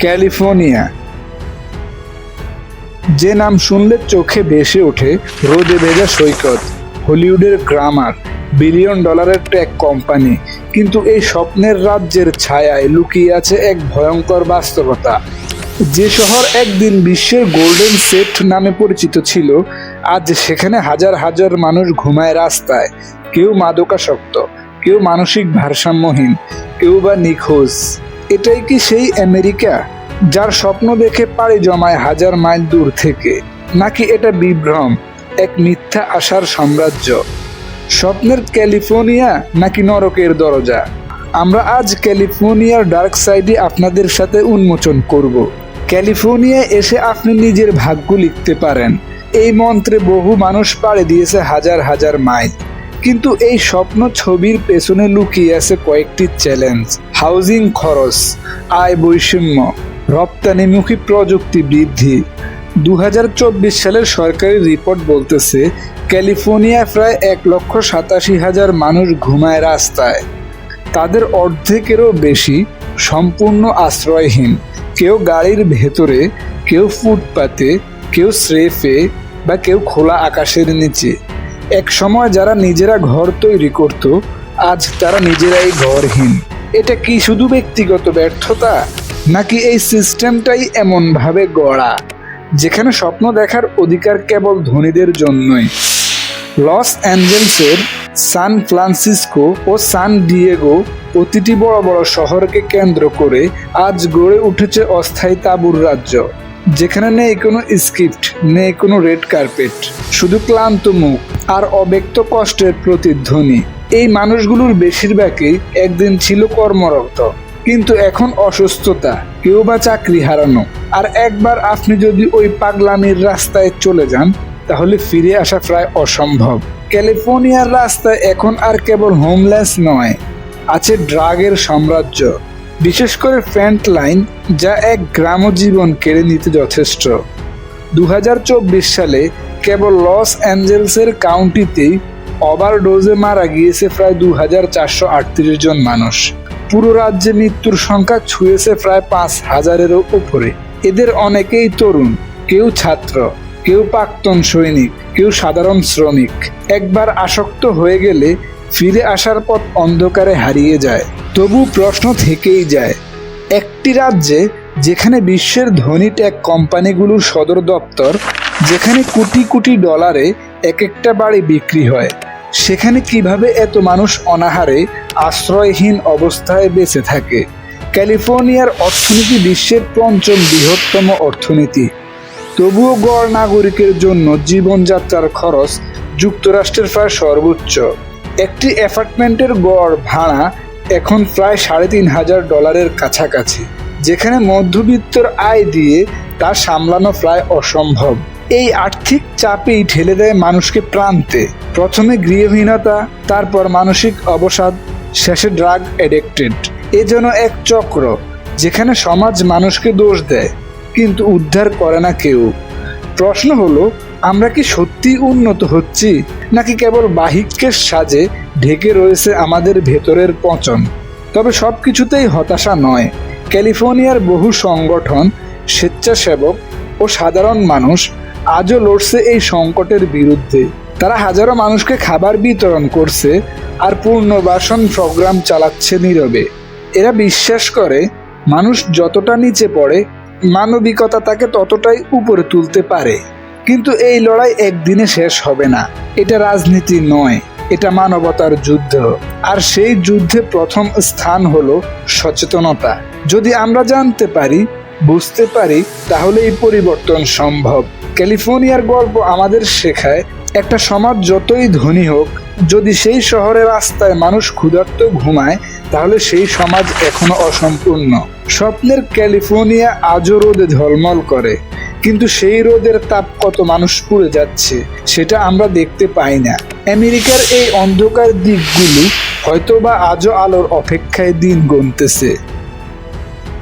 California. যে নাম শুনলে চোখে ভেসে ওঠে রোদে ভেজা সৈকত, হলিউডের গ্রামার, বিলিয়ন ডলারের ট্যাগ কোম্পানি। কিন্তু এই স্বপ্নের রাজ্যের ছায়ায় লুকিয়ে আছে এক ভয়ঙ্কর বাস্তবতা। যে শহর একদিন বিশ্বের গোল্ডেন সেট নামে পরিচিত ছিল, আজ সেখানে হাজার হাজার মানুষ ঘুমায় রাস্তায়। কেউ মাদকাসক্ত, কেউ মানসিক ভারসাম্যহীন, কেউ বা নিখোঁজ। এটাই কি সেই আমেরিকা যার স্বপ্ন দেখে পাড়ি জমায় হাজার মাইল দূর থেকে? নাকি এটা বিভ্রম, এক মিথ্যা আশার সাম্রাজ্য? স্বপ্নের ক্যালিফোর্নিয়া নাকি নরকের দরজা? আমরা আজ ক্যালিফোর্নিয়ার ডার্ক সাইডে আপনাদের সাথে উন্মোচন করব। ক্যালিফোর্নিয়ায় এসে আপনি নিজের ভাগ্য লিখতে পারেন। এই মন্ত্রে বহু মানুষ পাড়ি দিয়েছে হাজার হাজার মাইল। কিন্তু এই স্বপ্ন ছবির পেছনে লুকিয়ে আছে কয়েকটি চ্যালেঞ্জ হাউজিং খরচ, আয় বৈষম্য রপ্তানিমুখী প্রযুক্তি বৃদ্ধি। দু হাজার চব্বিশ সালের সরকারি রিপোর্ট বলতেছে, ক্যালিফোর্নিয়ায় প্রায় এক লক্ষ সাতাশি হাজার মানুষ ঘুমায় রাস্তায়। তাদের অর্ধেকেরও বেশি সম্পূর্ণ আশ্রয়হীন। কেউ গাড়ির ভেতরে, কেউ ফুটপাতে, কেউ স্রেফে বা কেউ খোলা আকাশের নিচে। এক সময় যারা নিজেরা ঘর তৈরি করত, আজ তারা নিজেরাই ঘরহীন। এটা কি শুধু ব্যক্তিগত ব্যর্থতা, নাকি এই সিস্টেমটাই এমনভাবে গড়া, যেখানে স্বপ্ন দেখার অধিকার কেবল ধনীদের জন্যই? লস অ্যাঞ্জেলসের সান ফ্রান্সিসকো ও সান ডিয়েগো প্রতিটি বড় বড় শহরকে কেন্দ্র করে আজ গড়ে উঠেছে অস্থায়ী তাঁবুর রাজ্য, যেখানে নেই কোনো স্ক্রিপ্ট, নেই কোনো রেড কার্পেট, শুধু ক্লান্ত মুখ। আর অব্যক্ত কষ্টের প্রতিধ্বনি। এই মানুষগুলোর বেশিরভাগই একদিন ছিল কর্মরত, কিন্তু এখন অসুস্থতা, কেউ বা চাকরি হারানো। আর একবার আপনি যদি ওই পাগলামির রাস্তায় চলে যান, তাহলে ফিরে আসা প্রায় অসম্ভব। ক্যালিফোর্নিয়ার রাস্তায় এখন আর কেবল হোমলেস নয়, আছে ড্রাগের সাম্রাজ্য। বিশেষ করে ফ্যান্ট লাইন, যা এক গ্রাম জীবন কেড়ে নিতে যথেষ্ট। দু হাজার চব্বিশ সালে কেবল লস অ্যাঞ্জেলসের কাউন্টিতেই ওভারডোজে মারা গিয়েছে প্রায় দু হাজার চারশো জন মানুষ। পুরো রাজ্যে মৃত্যুর সংখ্যা ছুঁয়েছে প্রায় পাঁচ হাজারেরও উপরে। এদের অনেকেই তরুণ, কেউ ছাত্র, কেউ প্রাক্তন সৈনিক, কেউ সাধারণ শ্রমিক। একবার আসক্ত হয়ে গেলে ফিরে আসার পথ অন্ধকারে হারিয়ে যায়। তবু প্রশ্ন থেকেই যায়, একটি রাজ্যে যেখানে বিশ্বের ধনী ট্যাগ কোম্পানিগুলোর সদর দপ্তর যেখানে কোটি কোটি ডলারে এক একটা বাড়ি বিক্রি হয়, সেখানে কীভাবে এত মানুষ অনাহারে, আশ্রয়হীন অবস্থায় বেঁচে থাকে? ক্যালিফোর্নিয়ার অর্থনীতি বিশ্বের পঞ্চম বৃহত্তম অর্থনীতি। তবুও গড় নাগরিকের জন্য জীবনযাত্রার খরচ যুক্তরাষ্ট্রের প্রায় সর্বোচ্চ। একটি অ্যাপার্টমেন্টের গড় ভাড়া এখন প্রায় সাড়ে তিন হাজার ডলারের কাছাকাছি, যেখানে মধ্যবিত্তর আয় দিয়ে তা সামলানো প্রায় অসম্ভব। এই আর্থিক চাপেই ঠেলে দেয় মানুষকে প্রান্তে। প্রথমে গৃহহীনতা, তারপর মানসিক অবসাদ, শেষে ড্রাগ অ্যাডিক্টেড এ যেন এক চক্র, যেখানে সমাজ মানুষকে দোষ দেয়, কিন্তু উদ্ধার করে না কেউ। প্রশ্ন হলো, আমরা কি সত্যি উন্নত হচ্ছি, নাকি কেবল বাহিক্যের সাজে ঢেকে রয়েছে আমাদের ভেতরের পচন? তবে সব কিছুতেই হতাশা নয়। ক্যালিফোর্নিয়ার বহু সংগঠন, স্বেচ্ছাসেবক ও সাধারণ মানুষ আজও লড়ছে এই সংকটের বিরুদ্ধে। তারা হাজারো মানুষকে খাবার বিতরণ করছে আর পুনর্বাসন প্রোগ্রাম চালাচ্ছে নীরবে। এরা বিশ্বাস করে, মানুষ যতটা নিচে পড়ে, মানবিকতা তাকে ততটাই উপরে তুলতে পারে। কিন্তু এই লড়াই একদিনে শেষ হবে না। এটা রাজনীতি নয়, এটা মানবতার যুদ্ধ। আর সেই যুদ্ধে প্রথম স্থান হলো সচেতনতা। যদি আমরা জানতে পারি বুঝতে পারি তাহলে এই পরিবর্তন সম্ভব। ক্যালিফোর্নিয়ার গল্প আমাদের শেখায়, একটা সমাজ যতই ধনী হোক, যদি সেই শহরের রাস্তায় মানুষ ক্ষুধার্ত ঘুমায়, তাহলে সেই সমাজ এখনও অসম্পূর্ণ। স্বপ্নের ক্যালিফোর্নিয়া আজও রোদে ঝলমল করে, কিন্তু সেই রোদের তাপ কত মানুষ পুড়ে যাচ্ছে, সেটা আমরা দেখতে পাই না। আমেরিকার এই অন্ধকার দিকগুলি হয়তোবা আজও আলোর অপেক্ষায় দিন গুনতেছে